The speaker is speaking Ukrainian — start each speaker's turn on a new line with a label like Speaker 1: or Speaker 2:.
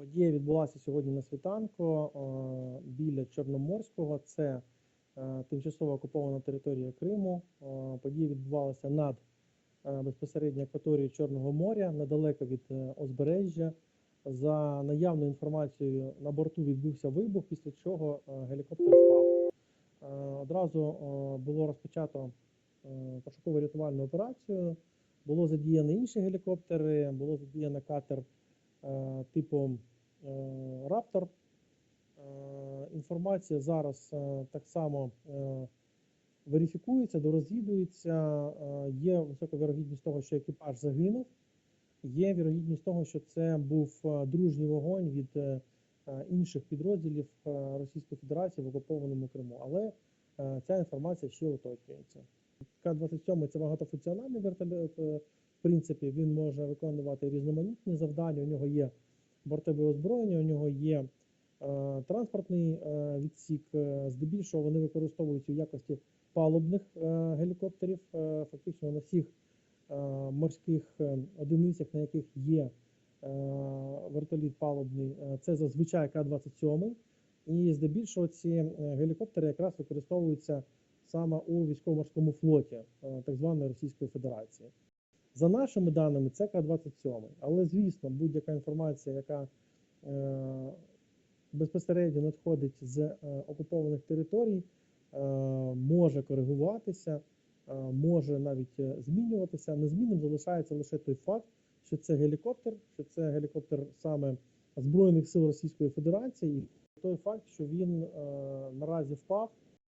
Speaker 1: Подія відбулася сьогодні на світанку е, біля Чорноморського. Це е, тимчасово окупована територія Криму. Е, Подія відбувалася над е, безпосередньо акваторією Чорного моря, недалеко від е, узбережжя. За наявною інформацією, на борту відбувся вибух, після чого е, гелікоптер впав. Е, Одразу е, було розпочато е, пошуково-рятувальну операцію. Було задіяно інші гелікоптери, було задіяно катер е, типу Раптор. Е, Інформація зараз так само верифікується, дорозвідується. Є висока вірогідність того, що екіпаж загинув. Є вірогідність того, що це був дружній вогонь від інших підрозділів Російської Федерації в окупованому Криму. Але ця інформація ще уточнюється. К-27 це багатофункціональний вертольот. В принципі, він може виконувати різноманітні завдання. У нього є бортове озброєння, у нього є е, транспортний е, відсік. Е, Здебільшого вони використовуються у якості палубних е, гелікоптерів. Е, фактично на всіх е, морських е, одиницях, на яких є е, вертоліт палубний, е, це зазвичай К-27. І здебільшого ці гелікоптери якраз використовуються саме у військово-морському флоті так званої Російської Федерації. За нашими даними, це К-27. Але, звісно, будь-яка інформація, яка е, безпосередньо надходить з е, окупованих територій, е, може коригуватися, е, може навіть е, змінюватися. Незмінним залишається лише той факт, що це гелікоптер, що це гелікоптер саме Збройних сил Російської Федерації, і той факт, що він е, наразі впав